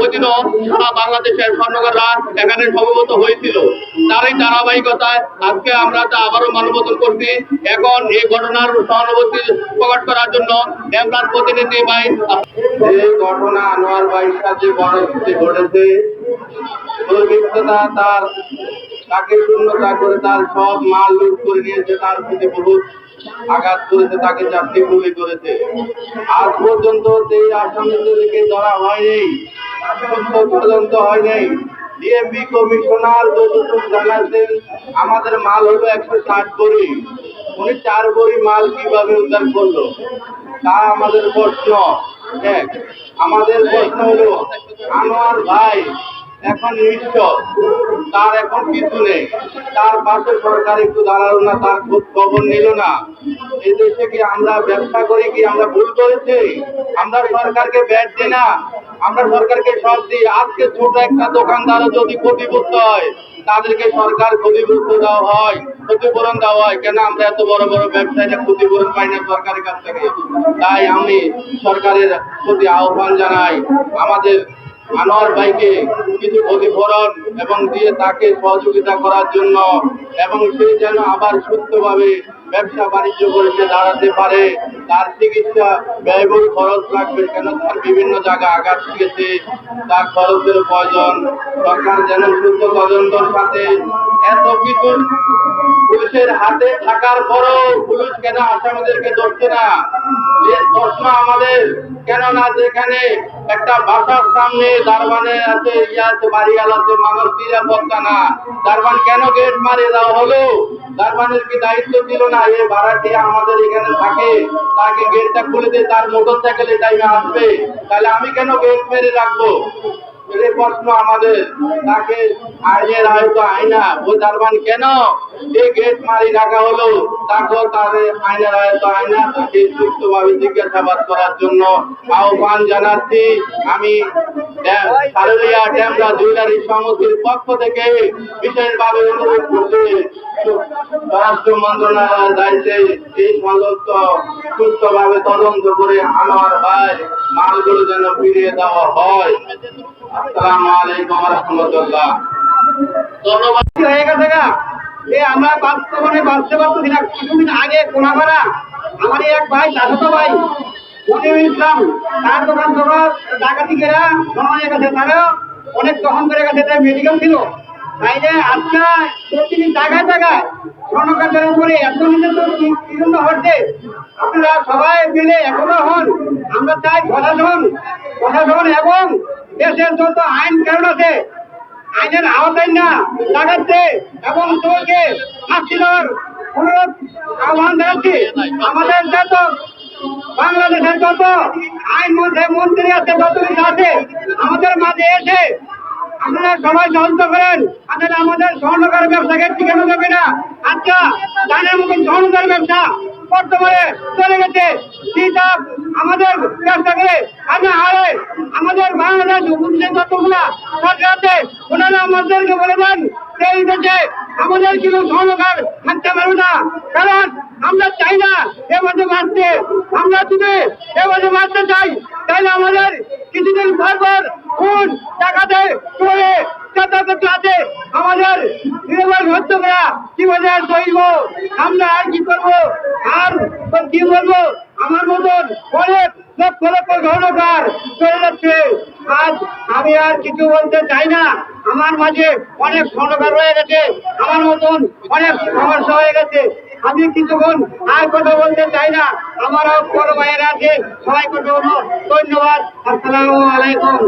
ওই দিনও সারা বাংলাদেশের স্বর্ণকাররা এখানে সমবেত হয়েছিল। তারই ধারাবাহিকতায় আজকে আমরা তা আবারও মানববন্ধন করছি। এখন এই ঘটনার সহানুভূতি প্রকাশ করার জন্য ড্যামরার প্রতিনিধি ভাই যে ঘটনা আনোয়ার ভাইয়ের সাথে বনস্থিতি ঘটেছে। তার তাকে শূন্যতা করে তার সব মাল লুট করে নিয়েছে, তার প্রতি বহুত আঘাত করেছে তাকে চারটি গুলি করেছে। আজ পর্যন্ত সেই আসামিদেরকে ধরা হয়নি তদন্ত হয়নি। ডিএমপি কমিশনার যতটুকু জানাচ্ছেন, আমাদের মাল হলো একশো ষাট বড়ি। উনি চার বড়ি মাল কীভাবে উদ্ধার করল? তা আমাদের প্রশ্ন। এক আমাদের প্রশ্ন হলো, আনোয়ার ভাই এখন নিঃস্ব তার এখন কিছু নেই। তার পাশে সরকার একটু দাঁড়াল না, তার খোঁজ খবর নিল না। এই দেশে কি আমরা ব্যবসা করি কি আমরা ভুল করেছি? আমরা সরকারকে ব্যাট দিই না। আমরা সরকারকে সব দিই। আজকে ছোট একটা দোকানদারও যদি ক্ষতিগ্রস্ত হয়, তাদেরকে সরকার ক্ষতিগ্রস্ত দেওয়া হয়, ক্ষতিপূরণ দেওয়া হয়। কেন আমরা এত বড় বড় ব্যবসায়ীরা ক্ষতিপূরণ পাই না সরকারের কাছ থেকে? তাই আমি সরকারের প্রতি আহ্বান জানাই। আমাদের আনোয়ার ভাইকে কিছু ক্ষতিপূরণ এবং দিয়ে তাকে সহযোগিতা করার জন্য এবং সে যেন আবার সুস্থভাবে ব্যবসা বাণিজ্য করে সে দাঁড়াতে পারে, তার চিকিৎসা ব্যয়বহুল খরচ লাগবে কেন? তার বিভিন্ন জায়গায় আঘাত গেছে তার খরচের প্রয়োজন। সরকার যেন সুস্থ তদন্তর সাথে এত কিছু পুলিশের হাতে থাকার পরও পুলিশ কেন আসামিদেরকে ধরছে না? যে প্রশ্ন আমাদের, কেননা যেখানে একটা বাসার সামনে দারবানে আছে ইয়ে আছে, বাড়িয়াল আছে, মানুষ নিরাপত্তা না। দারবান কেন গেট মারিয়ে দেওয়া হলো দারবানের কি দায়িত্ব ছিল না? এই ভাড়াটি আমাদের এখানে থাকে। তাকে গেটটা খুলে দিয়ে তার মোটর সাইকেলে টাইমে আসবে। তাহলে আমি কেন গেট মেরে রাখব? এই প্রশ্ন আমাদের তাকে আইনের হয়তো আইনা ওই দারবান কেন? এই গেট মারি রাখা হলো তাকেও তাদের আইনের হয়তো আইনা তাকে সুস্থভাবে জিজ্ঞাসাবাদ করার জন্য আহ্বান জানাচ্ছি। আমি সারুলিয়া ড্যামরা জুয়েলারি সমিতির পক্ষ থেকে বিশেষভাবে অনুরোধ করছি স্বরাষ্ট্র মন্ত্রণালয়ের দায়িত্বে এই সমস্ত সুস্থভাবে তদন্ত করে আমার ভাই মালগুলো যেন ফিরিয়ে দেওয়া হয়। আমরা বাঁচতে কিছুদিন আগে আমার এক ভাই, চাচাতো ভাই ইসলাম, তার দোকান ডাকাতি কেরা অনেক করে গেছে, তাই মেডিকেল ছিল। আজকে প্রতিদিন জায়গায় জায়গায় উপরে এত হচ্ছে? আপনারা সবাই মিলে এখনও হন। আমরা চাই প্রশাসন প্রশাসন এবং দেশের যত আইন কারণ আছে, আইনের আওতায় না লাগাচ্ছে এবং তোকে শাস্তি দেওয়ার অনুরোধ আহ্বান জানাচ্ছি। আমাদের যত বাংলাদেশের যত আইন মন্ত্রী মন্ত্রী আছে, যত কিছু আছে, আমাদের মাঝে এসে আপনারা সবাই তদন্ত করেন। তাহলে আমাদের স্বর্ণকার ব্যবসাকে টিকানো যাবে না। আচ্ছা জানের মতন স্বর্ণকার ব্যবসা বর্তমানে চলে গেছে। আমাদের আগে হারে? আমাদের বাংলাদেশ ওনারা আমাদেরকে বলে দেন এই দেশে আমাদের কিছু স্বর্ণকার থাকতে পারবে না। কারণ আমরা চাই না এ এবারে মারতে আমরা যদি এবারে মারতে চাই, তাহলে আমাদের কিছুদিন পর পর খুন টাকাতে যথাযথ আছে। আমাদের হতে করা কি বলে আর সইব আমরা আর কি করব কি বলব? আমার মতন অনেক লক্ষ লক্ষ ঘনকার চলে যাচ্ছে। আজ আমি আর কিছু বলতে চাই না। আমার মাঝে অনেক স্বর্ণকার রয়ে গেছে। আমার মতন অনেক সমস্যা হয়ে গেছে। আমি কিছুক্ষণ আর কথা বলতে চাই না। আমারও বড় ভাইয়েরা আছে। সবাই কথা বলব ধন্যবাদ। আসসালামু আলাইকুম।